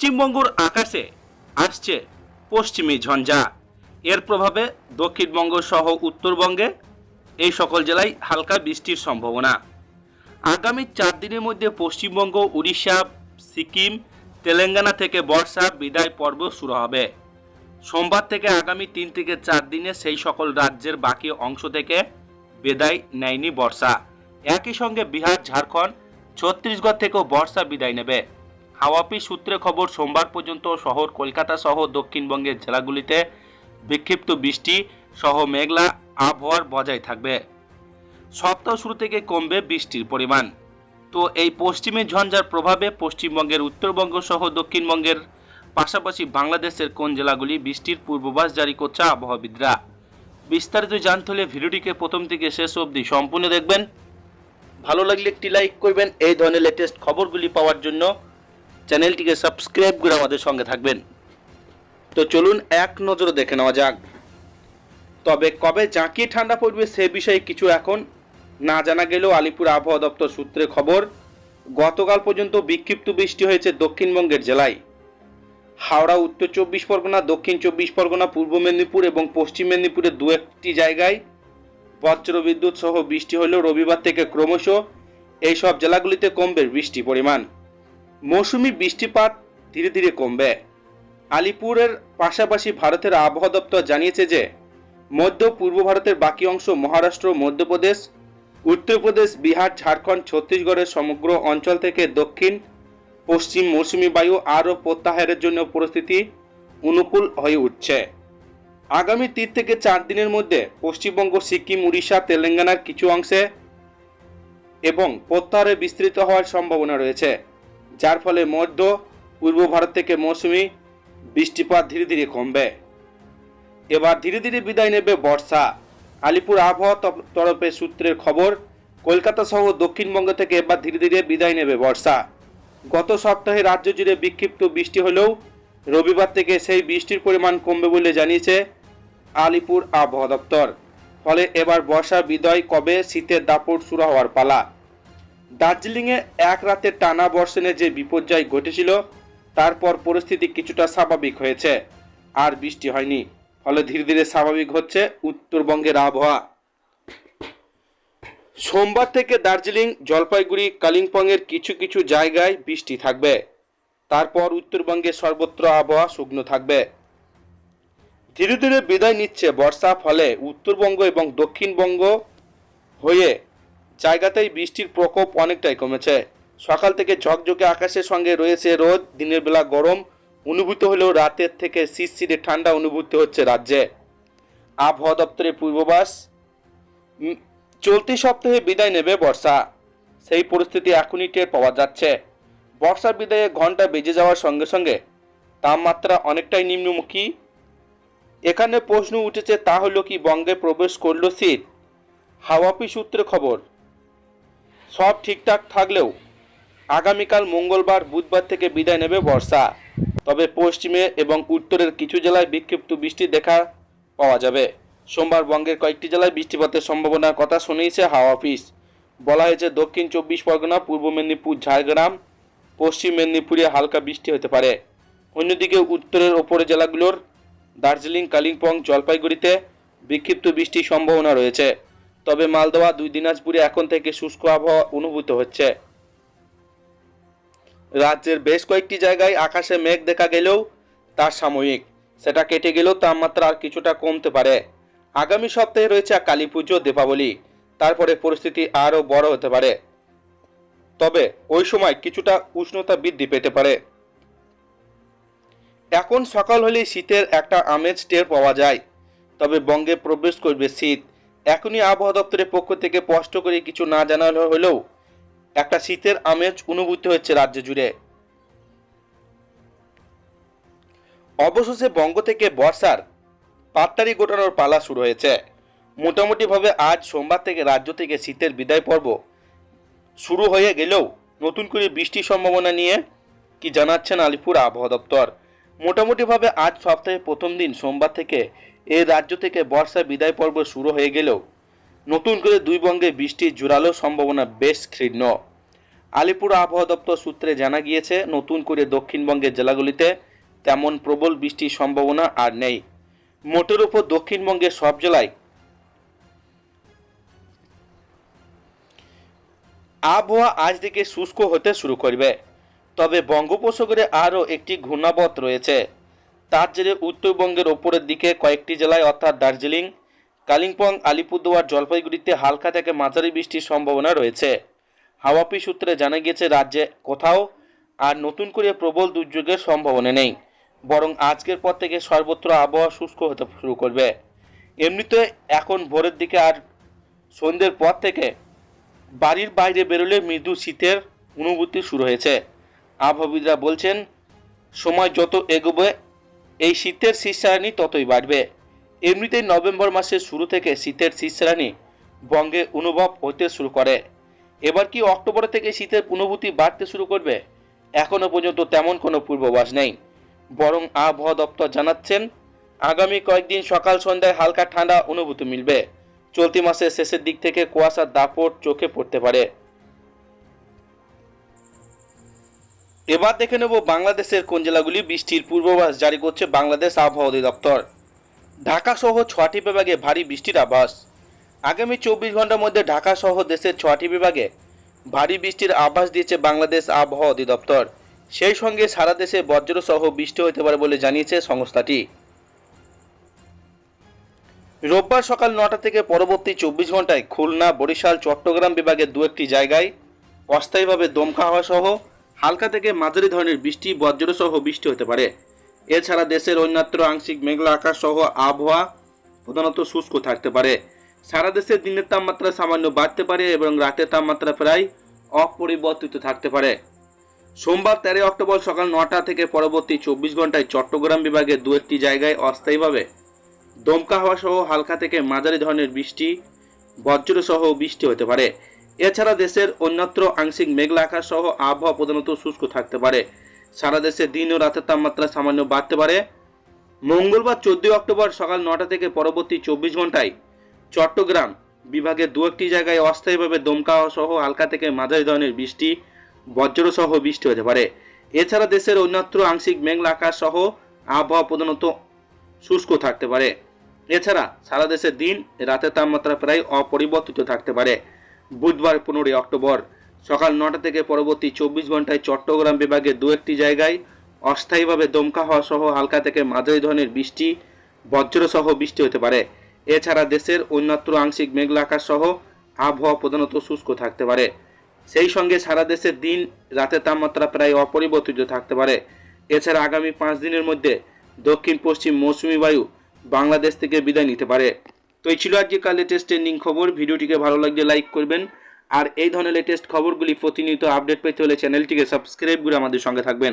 পশ্চিমবঙ্গর আকাশে আসছে পশ্চিমী ঝঞ্ঝা। এর প্রভাবে দক্ষিণবঙ্গ সহ উত্তরবঙ্গে এই সকল জেলায় হালকা বৃষ্টির সম্ভাবনা। আগামী চার দিনের মধ্যে পশ্চিমবঙ্গ, উড়িষ্যা, সিকিম, তেলেঙ্গানা থেকে বর্ষা বিদায় পর্ব শুরু হবে। সোমবার থেকে আগামী তিন থেকে চার দিনে সেই সকল রাজ্যের বাকি অংশ থেকে বিদায় নেয়নি বর্ষা। একই সঙ্গে বিহার, ঝাড়খণ্ড, ছত্তিশগড় থেকেও বর্ষা বিদায় নেবে। হাওয়াপি সূত্রে খবর, সোমবার পর্যন্ত শহর কলকাতা সহ দক্ষিণবঙ্গের জেলাগুলিতে বিক্ষিপ্ত বৃষ্টি সহ মেঘলা আবহাওয়ার বজায় থাকবে। সপ্তাহ শুরু থেকে কমবে বৃষ্টির পরিমাণ। তো এই পশ্চিমী ঝঞ্ঝার প্রভাবে পশ্চিমবঙ্গের উত্তরবঙ্গ সহ দক্ষিণবঙ্গের পাশাপাশি বাংলাদেশের কোন জেলাগুলি বৃষ্টির পূর্বাভাস জারি করছে আবহাওয়াবিদরা? বিস্তারিত জানতে হলে ভিডিওটিকে প্রথম থেকে শেষ অবধি সম্পূর্ণ দেখবেন। ভালো লাগলে একটি লাইক করবেন। এই ধরনের লেটেস্ট খবরগুলি পাওয়ার জন্য চ্যানেলটিকে সাবস্ক্রাইব করে আমাদের সঙ্গে থাকবেন। তো চলুন এক নজরে দেখে নেওয়া যাক। তবে কবে জাঁকিয়ে ঠান্ডা পড়বে সে বিষয়ে কিছু এখন না জানা গেলেও আলিপুর আবহাওয়া দপ্তর সূত্রে খবর, গতকাল পর্যন্ত বিক্ষিপ্ত বৃষ্টি হয়েছে দক্ষিণবঙ্গের জেলায়। হাওড়া, উত্তর চব্বিশ পরগনা, দক্ষিণ চব্বিশ পরগনা, পূর্ব মেদিনীপুর এবং পশ্চিম মেদিনীপুরের দু একটি জায়গায় বজ্র বিদ্যুৎ সহ বৃষ্টি হলেও রবিবার থেকে ক্রমশ এই সব জেলাগুলিতে কমবে বৃষ্টি পরিমাণ। মৌসুমি বৃষ্টিপাত ধীরে ধীরে কমবে। আলিপুরের পাশাপাশি ভারতের আবহাওয়া দপ্তর জানিয়েছে যে, মধ্য পূর্ব ভারতের বাকি অংশ মহারাষ্ট্র, মধ্যপ্রদেশ উত্তরপ্রদেশ বিহার, ঝাড়খণ্ড, ছত্তিশগড়ের সমগ্র অঞ্চল থেকে দক্ষিণ, পশ্চিম মৌসুমি বায়ু আরও প্রত্যাহারের জন্য পরিস্থিতি অনুকূল হয়ে উঠছে। আগামী তিন থেকে চার দিনের মধ্যে পশ্চিমবঙ্গ, সিকিম, উড়িষ্যা, তেলেঙ্গানার কিছু অংশে এবং প্রত্যাহারে বিস্তৃত হওয়ার সম্ভাবনা রয়েছে। যার ফলে মধ্য পূর্ব ভারত থেকে মৌসুমি বৃষ্টিপাত ধীরে ধীরে কমবে। এবার ধীরে ধীরে বিদায় নেবে বর্ষা। আলিপুর আবহাওয়া তরফে সূত্রের খবর, কলকাতা সহ দক্ষিণবঙ্গ থেকে এবার ধীরে ধীরে বিদায় নেবে বর্ষা। গত সপ্তাহে রাজ্য জুড়ে বিক্ষিপ্ত বৃষ্টি হলেও রবিবার থেকে সেই বৃষ্টির পরিমাণ কমবে বলে জানিয়েছে আলিপুর আবহাওয়া দপ্তর। ফলে এবার বর্ষা বিদায় কবে শীতের দাপট শুরু হওয়ার পালা। দার্জিলিংয়ে এক রাতে টানা বর্ষণে যে বিপর্যয় ঘটেছিল, তারপর পরিস্থিতি কিছুটা স্বাভাবিক হয়েছে। আর বৃষ্টি হয়নি, ফলে ধীরে ধীরে স্বাভাবিক হচ্ছে উত্তরবঙ্গের আবহাওয়া। সোমবার থেকে দার্জিলিং, জলপাইগুড়ি, কালিম্পংয়ের কিছু কিছু জায়গায় বৃষ্টি থাকবে। তারপর উত্তরবঙ্গে সর্বত্র আবহাওয়া শুকনো থাকবে। ধীরে ধীরে বিদায় নিচ্ছে বর্ষা, ফলে উত্তরবঙ্গ এবং দক্ষিণবঙ্গ হয়ে জায়গাতেই বৃষ্টির প্রকোপ অনেকটাই কমেছে। সকাল থেকে ঝকঝকে আকাশের সঙ্গে রয়েছে রোদ, দিনের বেলা গরম, অনুভূত হলেও রাতের থেকে শিরশিরে ঠান্ডা অনুভূতি হচ্ছে রাজ্যে। আবহাওয়া দপ্তরের পূর্বাভাস চলতি সপ্তাহে বিদায় নেবে বর্ষা। সেই পরিস্থিতি এখনই টের পাওয়া যাচ্ছে। বর্ষা বিদায়ে ঘণ্টা বেজে যাওয়ার সঙ্গে সঙ্গে তাপমাত্রা অনেকটাই নিম্নমুখী। এখানে প্রশ্ন উঠেছে, তা হলো কি বঙ্গে প্রবেশ করল শীত? হাওয়াপি সূত্রে খবর সব ঠিকঠাক থাকলেও আগামীকাল মঙ্গলবার, বুধবার থেকে বিদায় নেবে বর্ষা। তবে পশ্চিমে এবং উত্তরের কিছু জেলায় বিক্ষিপ্ত বৃষ্টি দেখা পাওয়া যাবে। সোমবার বঙ্গের কয়েকটি জেলায় বৃষ্টিপাতের সম্ভাবনার কথা শুনিয়েছে হাওয়া অফিস। বলা হয়েছে, দক্ষিণ চব্বিশ পরগনা, পূর্ব মেদিনীপুর, ঝাড়গ্রাম, পশ্চিম মেদিনীপুরে হালকা বৃষ্টি হতে পারে। অন্যদিকে উত্তরের ওপরে জেলাগুলোর দার্জিলিং, কালিম্পং, জলপাইগুড়িতে বিক্ষিপ্ত বৃষ্টির সম্ভাবনা রয়েছে। তবে মালদহ দুই দিনাজপুরে এখন থেকে শুষ্ক আবহাওয়া অনুভূত হচ্ছে। রাজ্যের বেশ কয়েকটি জায়গায় আকাশে মেঘ দেখা গেলেও তা সাময়িক। সেটা কেটে গেলেও তাপমাত্রা আর কিছুটা কমতে পারে। আগামী সপ্তাহে রয়েছে কালী পুজো, দীপাবলি। তারপরে পরিস্থিতি আরও বড় হতে পারে। তবে ওই সময় কিছুটা উষ্ণতা বৃদ্ধি পেতে পারে। এখন সকাল হলেই শীতের একটা আমেজ টের পাওয়া যায়। তবে বঙ্গে প্রবেশ করবে শীত। এখনই আবহাওয়া দপ্তরের পক্ষ থেকে স্পষ্ট করে কিছু না জানানো হলেও একটা শীতের আমেজ অনুভূতি হচ্ছে রাজ্য জুড়ে। অবশেষে বঙ্গ থেকে বর্ষার পাত্তারি গোটানোর পালা শুরু হয়েছে। মোটামুটিভাবে আজ সোমবার থেকে রাজ্য থেকে শীতের বিদায় পর্ব শুরু হয়ে গেলেও নতুন করে বৃষ্টির সম্ভাবনা নিয়ে কি জানাচ্ছেন আলিপুর আবহাওয়া দপ্তর? মোটামুটিভাবে আজ সপ্তাহের প্রথম দিন সোমবার থেকে এই রাজ্য থেকে বর্ষা বিদায় পর্ব শুরু হয়ে গেলেও নতুন করে দুই বঙ্গে বৃষ্টির জোরালো সম্ভাবনা বেশ ক্ষীর্ণ আলিপুর আবহাওয়া দপ্তর সূত্রে জানা গিয়েছে, নতুন করে দক্ষিণবঙ্গের জেলাগুলিতে তেমন প্রবল বৃষ্টির সম্ভাবনা আর নেই। মোটের উপর দক্ষিণবঙ্গের সব জেলায় আবহাওয়া আজ থেকে শুষ্ক হতে শুরু করবে। তবে বঙ্গোপসাগরে আরও একটি ঘূর্ণাবত রয়েছে। তার জেরে উত্তরবঙ্গের ওপরের দিকে কয়েকটি জেলায়, অর্থাৎ দার্জিলিং, কালিম্পং, আলিপুরদুয়ার, জলপাইগুড়িতে হালকা থেকে মাঝারি বৃষ্টির সম্ভাবনা রয়েছে। হাওয়াপি সূত্রে জানা গিয়েছে, রাজ্যে কোথাও আর নতুন করে প্রবল দুর্যোগের সম্ভাবনা নেই, বরং আজকের পর থেকে সর্বত্র আবহাওয়া শুষ্ক হতে শুরু করবে। এমনিতে এখন ভোরের দিকে আর সন্ধ্যের পর থেকে বাড়ির বাইরে বেরোলে মৃদু শীতের অনুভূতি শুরু হয়েছে। আবহাওয়িদরা বলছেন, সময় যত এগোবে এই শীতের শীর্ষায়নী ততই বাড়বে। এমনিতেই নভেম্বর মাসের শুরু থেকে শীতের শীর্ষায়নী বঙ্গে অনুভব হতে শুরু করে। এবার কি অক্টোবর থেকে শীতের অনুভূতি বাড়তে শুরু করবে? এখনও পর্যন্ত তেমন কোনো পূর্বাভাস নেই। বরং আবহাওয়া দপ্তর জানাচ্ছেন, আগামী কয়েকদিন সকাল সন্ধ্যায় হালকা ঠান্ডা অনুভূতি মিলবে। চলতি মাসের শেষের দিক থেকে কুয়াশার দাপট চোখে পড়তে পারে। এবার দেখে নেব বাংলাদেশের কোন জেলাগুলি বৃষ্টির পূর্বাভাস জারি করছে বাংলাদেশ আবহাওয়া অধিদপ্তর। ঢাকা সহ ছটি বিভাগে ভারী বৃষ্টির আভাস। আগামী চব্বিশ ঘণ্টার মধ্যে ঢাকা সহ দেশের ছটি বিভাগে ভারী বৃষ্টির আভাস দিয়েছে বাংলাদেশ আবহাওয়া অধিদপ্তর। সেই সঙ্গে সারা দেশে বজ্রসহ বৃষ্টি হতে পারে বলে জানিয়েছে সংস্থাটি। রোববার সকাল নটা থেকে পরবর্তী চব্বিশ ঘন্টায় খুলনা, বরিশাল, চট্টগ্রাম বিভাগের দু একটি জায়গায় অস্থায়ীভাবে দমকা হওয়া সহ হালকা থেকে মাঝারি ধরনের বৃষ্টি, বজ্রসহ বৃষ্টি হতে পারে। এছাড়া দেশের অন্যত্র আংশিক মেঘলা আকাশ সহ আবহাওয়া প্রধানত শুষ্ক থাকতে পারে। সারা দেশে দিনের তাপমাত্রা সামান্য বাড়তে পারে এবং রাতের তাপমাত্রা প্রায় অপরিবর্তিত থাকতে পারে। সোমবার তেরোই অক্টোবর সকাল নটা থেকে পরবর্তী চব্বিশ ঘন্টায় চট্টগ্রাম বিভাগে দু একটি জায়গায় অস্থায়ীভাবে দমকা হওয়া সহ হালকা থেকে মাঝারি ধরনের বৃষ্টি বজ্র সহ বৃষ্টি হতে পারে। এছাড়া দেশের অন্যত্র আংশিক মেঘলা আকাশ সহ আবহাওয়া প্রধানত শুষ্ক থাকতে পারে। সারা দেশে দিন ও রাতের তাপমাত্রা সামান্য বাড়তে পারে। মঙ্গলবার চোদ্দই অক্টোবর সকাল নটা থেকে পরবর্তী চব্বিশ ঘন্টায় চট্টগ্রাম বিভাগে দু একটি জায়গায় অস্থায়ীভাবে দমকা সহ হালকা থেকে মাঝারি ধরনের বৃষ্টি বজ্র সহ বৃষ্টি হতে পারে। এছাড়া দেশের অন্যত্র আংশিক মেঘলা আকাশ সহ আবহাওয়া প্রধানত শুষ্ক থাকতে পারে। এছাড়া সারা দেশে দিন রাতের তাপমাত্রা প্রায় অপরিবর্তিত থাকতে পারে। বুধবার পনেরোই অক্টোবর সকাল নটা থেকে পরবর্তী চব্বিশ ঘন্টায় চট্টগ্রাম বিভাগে দু একটি জায়গায় অস্থায়ীভাবে দমকা হওয়া সহ হালকা থেকে মাঝারি ধরনের বৃষ্টি বজ্র সহ বৃষ্টি হতে পারে। এছাড়া দেশের অন্যত্র আংশিক মেঘলা আকাশ সহ আবহাওয়া প্রধানত শুষ্ক থাকতে পারে। সেই সঙ্গে সারা দেশের দিন রাতের তাপমাত্রা প্রায় অপরিবর্তিত থাকতে পারে। এছাড়া আগামী পাঁচ দিনের মধ্যে দক্ষিণ পশ্চিম মৌসুমি বায়ু বাংলাদেশ থেকে বিদায় নিতে পারে। তো এই ছিল আজকের লেটেস্ট ট্রেন্ডিং খবর। ভিডিওটিকে ভালো লাগলে লাইক করবেন। আর এই ধরনের লেটেস্ট খবরগুলি প্রতিনিয়ত আপডেট পেতে হলে চ্যানেলটিকে সাবস্ক্রাইব করে আমাদের সঙ্গে থাকবেন।